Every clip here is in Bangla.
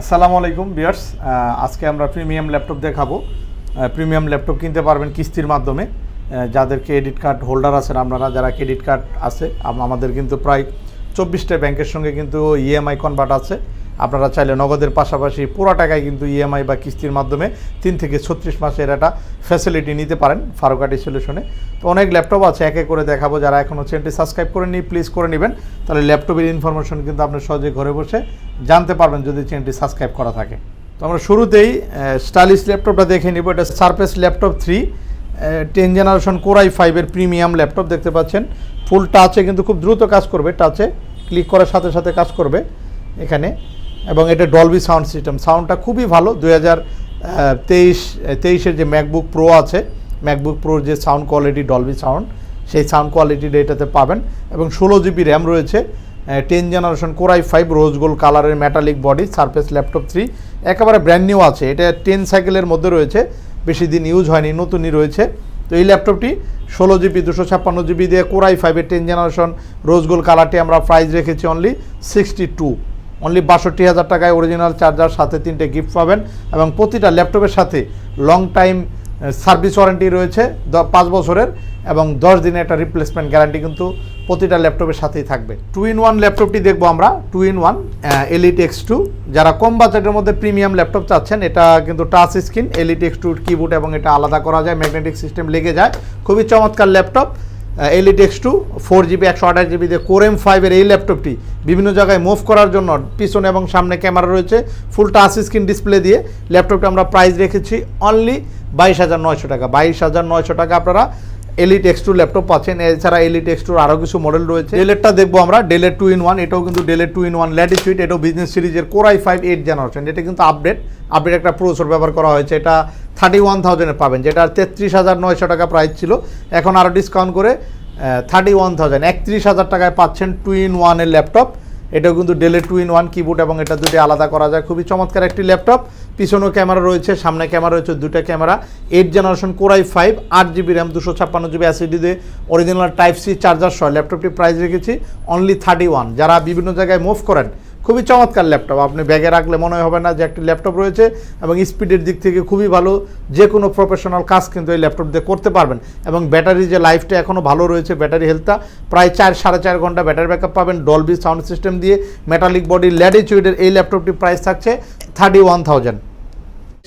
আসসালামু আলাইকুম বিয়ার্স আজকে আমরা প্রিমিয়াম ল্যাপটপ দেখাবো। প্রিমিয়াম ল্যাপটপ কিনতে পারবেন কিস্তির মাধ্যমে। যাদের ক্রেডিট কার্ড হোল্ডার আছেন, আপনারা যারা ক্রেডিট কার্ড আছে আমাদের কিন্তু প্রায় চব্বিশটা ব্যাংকের সঙ্গে কিন্তু ইএমআই কনভার্ট আছে। আপনারা চাইলে নগদের পাশাপাশি পুরো টাকায় কিন্তু ইএমআই বা কিস্তির মাধ্যমে তিন থেকে ছত্রিশ মাসের একটা ফ্যাসিলিটি নিতে পারেন ফারুকাটি সলিউশনে তো অনেক ল্যাপটপ আছে, একে করে দেখাবো। যারা এখনও চ্যানেলটি সাবস্ক্রাইব করে নিই প্লিজ করে নেবেন। তাহলে ল্যাপটপের ইনফরমেশন কিন্তু আপনি সহজে ঘরে বসে জানতে পারবেন যদি চ্যানেলটি সাবস্ক্রাইব করা থাকে। তো আমরা শুরুতেই স্টাইলিশ ল্যাপটপটা দেখে নিব। এটা Surface laptop three ten generation core i ফাইভের প্রিমিয়াম ল্যাপটপ দেখতে পাচ্ছেন। ফুল টাচে কিন্তু খুব দ্রুত কাজ করবে। টাচে ক্লিক করার সাথে সাথে কাজ করবে। এখানে এবং এটা ডলবি সাউন্ড সিস্টেম সাউন্ডটা খুবই ভালো। দুই হাজার তেইশ, তেইশের যে ম্যাকবুক প্রো আছে ম্যাকবুক প্রোর যে সাউন্ড কোয়ালিটি ডলবি সাউন্ড সেই সাউন্ড কোয়ালিটিটা এটাতে পাবেন। এবং ষোলো জিবি র্যাম রয়েছে ten generation core i five rose gold কালারের metallic body Surface laptop three একেবারে ব্র্যান্ড নিউ আছে। এটা টেন সাইকেলের মধ্যে রয়েছে। বেশি দিন ইউজ হয়নি, নতুনই রয়েছে। তো এই ল্যাপটপটি ষোলো জিবি দুশো ছাপ্পান্ন জিবি দিয়ে কোরাই ফাইভের টেন জেনারেশন রোজ গোল্ড কালারটি আমরা প্রাইস রেখেছি অনলি সিক্সটি টু অনলি বাষট্টি হাজার টাকায় অরিজিনাল চার্জার সাথে তিনটে গিফট পাবেন এবং প্রতিটা ল্যাপটপের সাথে লং টাইম সার্ভিস ওয়ারেন্টি রয়েছে পাঁচ বছরের এবং দশ দিনের একটা রিপ্লেসমেন্ট গ্যারান্টি কিন্তু প্রতিটা ল্যাপটপের সাথেই থাকবে। টু ইন ওয়ান ল্যাপটপটি দেখব আমরা two in one Elite X two যারা কম বাজেটের মধ্যে প্রিমিয়াম ল্যাপটপ চাচ্ছেন, এটা কিন্তু touch screen Elite X two keyboard এবং এটা আলাদা করা যায় ম্যাগনেটিক সিস্টেম লেগে যায়। খুবই চমৎকার laptop. Elite X two four GB একশো আঠাশ জিবি দিয়ে কোরেম ফাইভের এই ল্যাপটপটি বিভিন্ন জায়গায় মুভ করার জন্য পিছনে এবং সামনে ক্যামেরা রয়েছে ফুল টাচ স্ক্রিন ডিসপ্লে দিয়ে ল্যাপটপটা আমরা প্রাইস রেখেছি অনলি বাইশ হাজার নয়শো টাকা। বাইশ হাজার নয়শো টাকা আপনারা এলিট এক্স টু ল্যাপটপ পাচ্ছেন। এছাড়া এলিট এক্স টুর আরও কিছু মডেল রয়েছে। ডেলেরটা দেখব আমরা ডেলের টু ইন ওয়ান এটাও কিন্তু ডেলের টু ইন ওয়ান ল্যাটিচিউড এটাও বিজনেস সিরিজের core i five eight generation এটা কিন্তু আপডেট আপডেট একটা প্রসেসর ব্যবহার করা হয়েছে, এটা থার্টি ওয়ান থাউজেন্ডে পাবেন, যেটা তেত্রিশ হাজার নয়শো টাকা প্রাইস ছিল। এখন আরও ডিসকাউন্ট করে থার্টি ওয়ান থাউজেন্ড একত্রিশ হাজার টাকায় পাচ্ছেন টু ইন ওয়ানের ল্যাপটপ এটাও কিন্তু ডেলে টু ইন ওয়ান কিবোর্ড এবং এটা দুটি আলাদা করা যায়। খুবই চমৎকার একটি ল্যাপটপ পিছনেও ক্যামেরা রয়েছে, সামনে ক্যামেরা রয়েছে দুটো camera eight generation core i five আট জিবি র্যাম দুশো ছাপ্পান্ন জিবি অ্যাসিডি দিয়ে অরিজিনাল টাইপ সি চার্জার সহ ল্যাপটপটি প্রাইস রেখেছি অনলি থার্টি ওয়ান যারা বিভিন্ন জায়গায় মুভ করেন খুবই চমৎকার ল্যাপটপ। আপনি ব্যাগে রাখলে মনে হবে না যে একটি ল্যাপটপ রয়েছে এবং স্পিডের দিক থেকে খুবই ভালো, যে কোনো প্রফেশনাল কাজ কিন্তু এই ল্যাপটপ দিয়ে করতে পারবেন। এবং ব্যাটারি যে লাইফটা এখনও ভালো রয়েছে, ব্যাটারি হেলথটা প্রায় চার, সাড়ে চার ঘণ্টা ব্যাটারি ব্যাকআপ পাবেন ডলবি সাউন্ড সিস্টেম দিয়ে। মেটালিক বডি ল্যাডিচুইডের এই ল্যাপটপটির প্রাইস থাকছে থার্টি ওয়ান থাউজেন্ড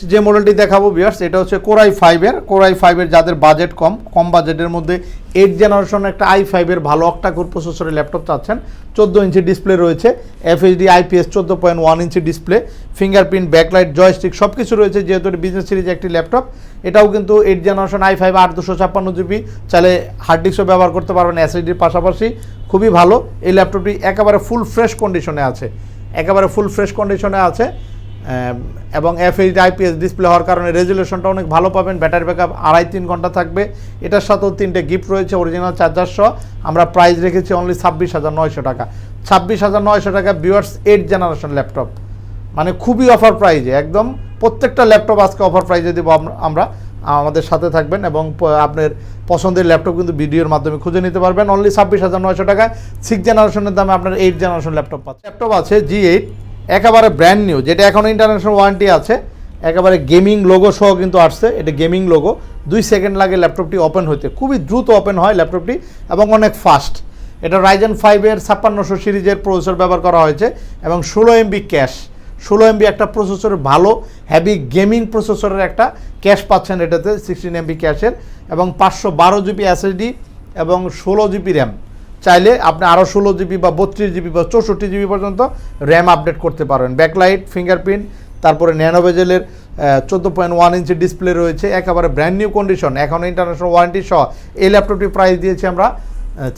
যে মডেলটি দেখাবো বিয়ার্স এটা হচ্ছে কোরাই ফাইভের কোরাই ফাইভের যাদের বাজেট কম কম বাজেটের মধ্যে এইট জেনারেশন একটা আই ফাইভের ভালো অক্টাকোর প্রসেসরের ল্যাপটপ চাচ্ছেন। চোদ্দ ইঞ্চি ডিসপ্লে রয়েছে এফএইচডি আইপিএস চোদ্দ point one inch display fingerprint backlight joystick সব কিছু রয়েছে, যেহেতু বিজনেস সিরিজ একটি ল্যাপটপ এটাও কিন্তু এইট জেনারেশন আই ফাইভ আট দুশো ছাপ্পান্ন জিবি চাইলে হার্ড ডিস্কও ব্যবহার করতে পারবেন এসএসডির পাশাপাশি। খুবই ভালো, এই ল্যাপটপটি একেবারে ফুল ফ্রেশ কন্ডিশনে আছে। একেবারে ফুল ফ্রেশ কন্ডিশনে আছে। এবং এফএইচ আইপিএস ডিসপ্লে হওয়ার কারণে রেজুলেশনটা অনেক ভালো পাবেন ব্যাটারি ব্যাকআপ আড়াই তিন ঘণ্টা থাকবে। এটার সাথেও তিনটে গিফট রয়েছে অরিজিনাল চার্জার সহ। আমরা প্রাইস রেখেছি অনলি ছাব্বিশ হাজার নয়শো টাকা। ছাব্বিশ হাজার নয়শো টাকা বিওয়ার্স এইট জেনারেশন ল্যাপটপ মানে খুবই অফার প্রাইজে একদম প্রত্যেকটা ল্যাপটপ আজকে অফার প্রাইজে দেবো আমরা। আমাদের সাথে থাকবেন এবং আপনার পছন্দের ল্যাপটপ কিন্তু ভিডিওর মাধ্যমে খুঁজে নিতে পারবেন। অনলি ছাব্বিশ হাজার নয়শো টাকায় সিক্স জেনারেশনের দামে আপনার এইট জেনারেশন ল্যাপটপ পাচ্ছেন। ল্যাপটপ আছে জি এইট একেবারে ব্র্যান্ড নিউ যেটা এখন ইন্টারন্যাশনাল ওয়ারেন্টি আছে। একেবারে গেমিং লোগো সহ কিন্তু আসছে, এটা গেমিং লোগো দুই সেকেন্ড লাগে ল্যাপটপটি ওপেন হতে খুবই দ্রুত ওপেন হয় ল্যাপটপটি এবং অনেক ফাস্ট এটা রাইজেন ফাইভের ছাপ্পান্নশো সিরিজের প্রসেসর ব্যবহার করা হয়েছে এবং ষোলো এমবি ক্যাশ ষোলো এমবি একটা প্রসেসরের ভালো হ্যাভি গেমিং প্রসেসরের একটা ক্যাশ পাচ্ছেন এটাতে সিক্সটিন এমবি ক্যাশের এবং পাঁচশো বারো জিবি এসএসডি এবং ষোলো জিবি র্যাম চাইলে আপনি আরও ষোলো জিবি বা বত্রিশ জিবি বা চৌষট্টি জিবি পর্যন্ত র্যাম আপডেট করতে পারবেন ব্যাকলাইট ফিঙ্গারপ্রিন্ট তারপরে ন্যানোভেজেলের চোদ্দ পয়েন্ট ওয়ান ইঞ্চি ডিসপ্লে রয়েছে। একেবারে ব্র্যান্ড নিউ কন্ডিশন এখন ইন্টারন্যাশনাল ওয়ারেন্টি সহ এই ল্যাপটপটি প্রাইস দিয়েছি আমরা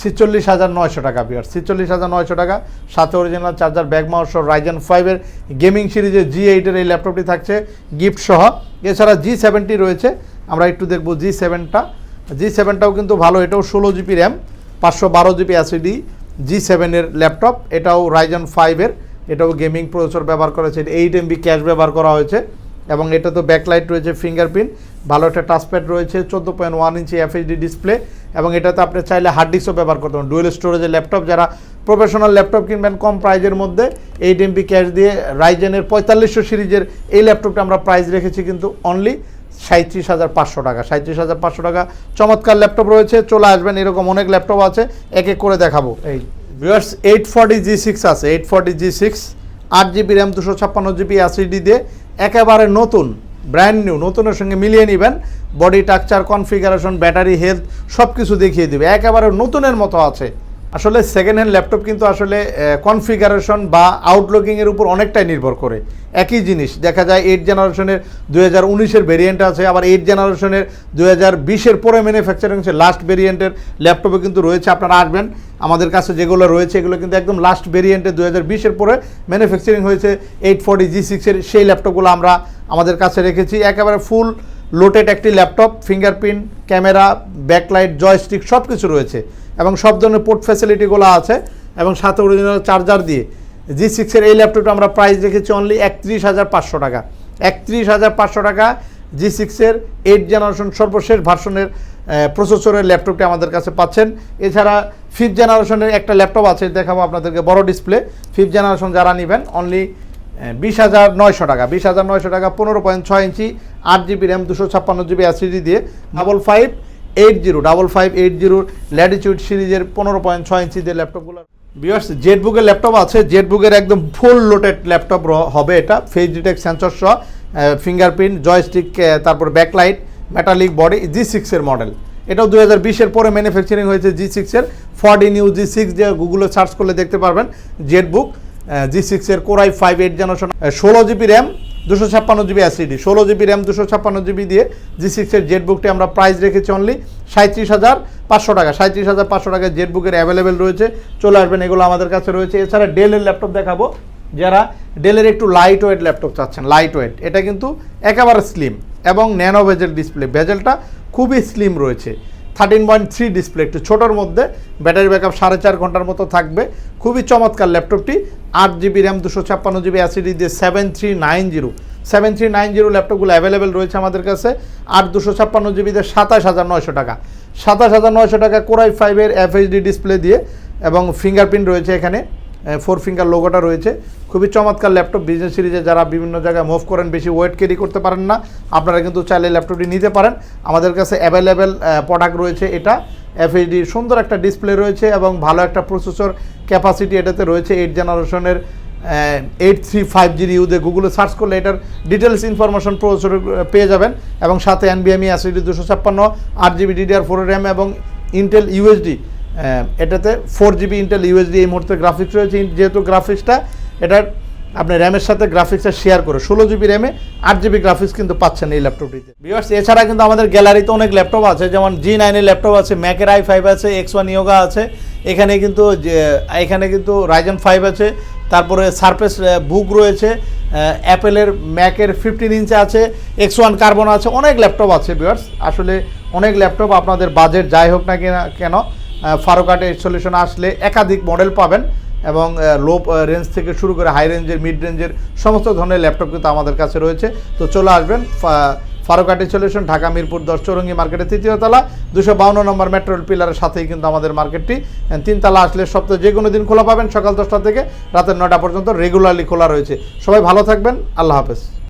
ছিচল্লিশ হাজার নয়শো টাকা বিয়ার ছিচল্লিশ হাজার নয়শো টাকা। সাথে original charger bag mouse Ryzen ফাইভের গেমিং সিরিজের জি এইটের এই ল্যাপটপটি থাকছে গিফট সহ। এছাড়া জি সেভেনটি রয়েছে। আমরা একটু দেখব জি সেভেনটা জি সেভেনটাও কিন্তু ভালো। এটাও ষোলো জিবি র্যাম পাঁচশো বারো জিবি অ্যাসিডি জি সেভেনের ল্যাপটপ, এটাও রাইজন ফাইভের এটাও গেমিং প্রসেসর ব্যবহার করেছে এইট এমবি ক্যাশ ব্যবহার করা হয়েছে, এবং এটা তো ব্যাকলাইট রয়েছে ফিঙ্গারপ্রিন্ট ভালো একটা টাচপ্যাড রয়েছে, চোদ্দ point one inch FHD display এবং এটাতে আপনি চাইলে হার্ড ডিস্কও ব্যবহার করতে পারেন। ডুয়েল স্টোরেজের ল্যাপটপ, যারা প্রফেশনাল ল্যাপটপ কিনবেন কম প্রাইজের মধ্যে এইট এমপি ক্যাশ দিয়ে রাইজেনের পঁয়তাল্লিশশো সিরিজের এই ল্যাপটপটা আমরা প্রাইস রেখেছি কিন্তু অনলি সাঁত্রিশ হাজার পাঁচশো টাকা। সাঁত্রিশ হাজার পাঁচশো টাকা। চমৎকার ল্যাপটপ রয়েছে। চলে আসবেন, এরকম অনেক ল্যাপটপ আছে। এক এক করে দেখাবো। এই viewers, eight forty G six আছে। এইট ফর্টি জি সিক্স, আট জিবি র্যাম, দুশো ছাপ্পান্ন জিবি অ্যাসিডি দিয়ে একেবারে নতুন ব্র্যান্ড নিউ নতুনের সঙ্গে মিলিয়ে নেবেন। Body texture configuration battery health সব কিছু দেখিয়ে দেবে। একেবারে নতুনের মতো আছে। আসলে সেকেন্ড হ্যান্ড ল্যাপটপ কিন্তু আসলে কনফিগারেশন বা আউটলুকিংয়ের উপর অনেকটাই নির্ভর করে। একই জিনিস, দেখা যায় এইট জেনারেশনের দুই হাজার উনিশের ভেরিয়েন্ট আছে, আবার এইট জেনারেশনের দুই হাজার বিশের পরে ম্যানুফ্যাকচারিং হচ্ছে। লাস্ট ভেরিয়েন্টের ল্যাপটপে কিন্তু রয়েছে, আপনারা আসবেন। আমাদের কাছে যেগুলো রয়েছে, এগুলো কিন্তু একদম লাস্ট ভেরিয়েন্টে দুই হাজার বিশের পরে ম্যানুফ্যাকচারিং হয়েছে। এইট ফর্টি জি সিক্সের সেই ল্যাপটপগুলো আমরা আমাদের কাছে রেখেছি। একেবারে ফুল লোটেড একটি laptop fingerprint camera backlight joystick সব কিছু রয়েছে। এবং সব ধরনের পোর্ট ফ্যাসিলিটিগুলো আছে এবং সাথে অরিজিনাল চার্জার দিয়ে। জি সিক্সের এই ল্যাপটপটা আমরা প্রাইস রেখেছি অনলি একত্রিশ হাজার পাঁচশো টাকা। একত্রিশ হাজার পাঁচশো টাকা জি সিক্সের এইট জেনারেশন সর্বশেষ ভার্সনের প্রসেসরের ল্যাপটপটি আমাদের কাছে পাচ্ছেন। এছাড়া ফিফথ জেনারেশনের একটা ল্যাপটপ আছে, দেখাবো আপনাদেরকে, বড় ডিসপ্লে ফিফথ জেনারেশন যারা নেবেন অনলি বিশ হাজার নয়শো টাকা। বিশ হাজার নয়শো টাকা, পনেরো পয়েন্ট ছয় ইঞ্চি আট জিবি র্যাম দুশো ছাপ্পান্ন জিবি অ্যাসিডি দিয়ে। Double five eight zero double five eight zero latitude সিরিজের পনেরো পয়েন্ট ছয় ইঞ্চি দিয়ে ল্যাপটপগুলো বিয়ার্স জেট বুকের ল্যাপটপ আছে জেট বুকের একদম ফুল লোটেড ল্যাপটপ হবে এটা ফেস ডিটেক্ট সেন্সর সহ ফিঙ্গারপ্রিন্ট জয়স্টিক তারপর ব্যাকলাইট মেটালিক বডি জি সিক্সের মডেল এটাও দু হাজার বিশের পরে ম্যানুফ্যাকচারিং হয়েছে জি সিক্সের ফর্টি নিউ জি সিক্স যে গুগলে সার্চ করলে দেখতে পারবেন জেট বুক জি সিক্সের core i five eight generation ষোলো জিবি র্যাম দুশো ছাপ্পান্ন জিবি অ্যাসিডি ষোলো জিবি র্যাম দুশো ছাপ্পান্ন জিবি দিয়ে জি সিক্সের জেট বুকটি আমরা প্রাইস রেখেছি অনলি সাঁত্রিশ হাজার পাঁচশো টাকা, সাঁত্রিশ হাজার পাঁচশো টাকা জেট বুকের অ্যাভেলেবেল রয়েছে। চলে আসবেন, এগুলো আমাদের কাছে রয়েছে। এছাড়া ডেলের ল্যাপটপ দেখাবো। যারা ডেলের একটু লাইট ওয়েট ল্যাপটপ চাচ্ছেন লাইট ওয়েট এটা কিন্তু একেবারে স্লিম এবং ন্যানো ভেজেল ডিসপ্লে ভেজেলটা খুবই স্লিম রয়েছে। থার্টিন পয়েন্ট থ্রি ডিসপ্লে একটু ছোটোর মধ্যে ব্যাটারি ব্যাকআপ সাড়ে চার ঘণ্টার মতো থাকবে। খুবই চমৎকার ল্যাপটপটি, আট জিবি র্যাম দুশো ছাপ্পান্ন জিবি অ্যাসিডি দিয়ে seven three nine zero seven three nine zero ল্যাপটপগুলো অ্যাভেলেবেল রয়েছে আমাদের কাছে আট দুশো ছাপ্পান্ন জিবিতে সাতাশ হাজার নয়শো টাকা। সাতাশ হাজার নয়শো টাকা কোরাই ফাইভের এফএইচডি ডিসপ্লে দিয়ে, এবং ফিঙ্গারপ্রিন্ট রয়েছে এখানে। ফোর ফিঙ্গার লোগোটা রয়েছে। খুবই চমৎকার ল্যাপটপ বিজনেস সিরিজে যারা বিভিন্ন জায়গায় মুভ করেন, বেশি ওয়েট ক্যারি করতে পারেন না, আপনারা কিন্তু চাইলে ল্যাপটপটি নিতে পারেন। আমাদের কাছে অ্যাভেলেবেল প্রোডাক্ট রয়েছে এটা। এফএইচডির সুন্দর একটা ডিসপ্লে রয়েছে এবং ভালো একটা প্রসেসর ক্যাপাসিটি এটাতে রয়েছে। এইট জেনারেশনের এইট থ্রি ফাইভ জির ইউদে গুগলে সার্চ করলে এটার ডিটেলস ইনফরমেশন প্রসেসর পেয়ে যাবেন। এবং সাথে এনবিএমই অ্যাসিডি দুশো ছাপ্পান্ন, আট জিবি ডিডিআর ফোর র্যাম এবং ইন্টেল ইউএসডি এটাতে ফোর জিবি ইন্টেল ইউএসডি এই মুহূর্তে গ্রাফিক্স রয়েছে। যেহেতু গ্রাফিক্সটা এটার আপনি র্যামের সাথে গ্রাফিক্সটা শেয়ার করে। ষোলো জিবি র্যামে আট জিবি গ্রাফিক্স কিন্তু পাচ্ছেন এই ল্যাপটপটিতে বিয়ার্স এছাড়া কিন্তু আমাদের গ্যালারিতে অনেক ল্যাপটপ আছে। যেমন জি নাইনের ল্যাপটপ আছে ম্যাকের আই ফাইভ আছে এক্স ওয়ান ইয়োগা আছে। এখানে কিন্তু এখানে কিন্তু রাইজন ফাইভ আছে। তারপরে সারফেস বুক রয়েছে। অ্যাপেলের ম্যাকের ফিফটিন ইঞ্চে আছে। এক্স ওয়ান কার্বন আছে। অনেক ল্যাপটপ আছে বিয়ার্স আসলে অনেক ল্যাপটপ আপনাদের বাজেট যাই হোক না কেন ফারোকাটে সলিউশন আসলে একাধিক মডেল পাবেন এবং লো রেঞ্জ থেকে শুরু করে হাই রেঞ্জের মিড রেঞ্জের সমস্ত ধরনের ল্যাপটপ কিন্তু আমাদের কাছে রয়েছে। তো চলে আসবেন ফারুকাটি সলিউশন ঢাকা, মিরপুর, দশ চৌরঙ্গি মার্কেটের তৃতীয় তলা, দুশো বাউন্ন নম্বর মেট্রোল পিলারের সাথেই কিন্তু আমাদের মার্কেটটি তিনতলা আসলে সপ্তাহে যে কোনো দিন খোলা পাবেন, সকাল দশটা থেকে রাতের নটা পর্যন্ত রেগুলারলি খোলা রয়েছে। সবাই ভালো থাকবেন, আল্লাহ হাফেজ।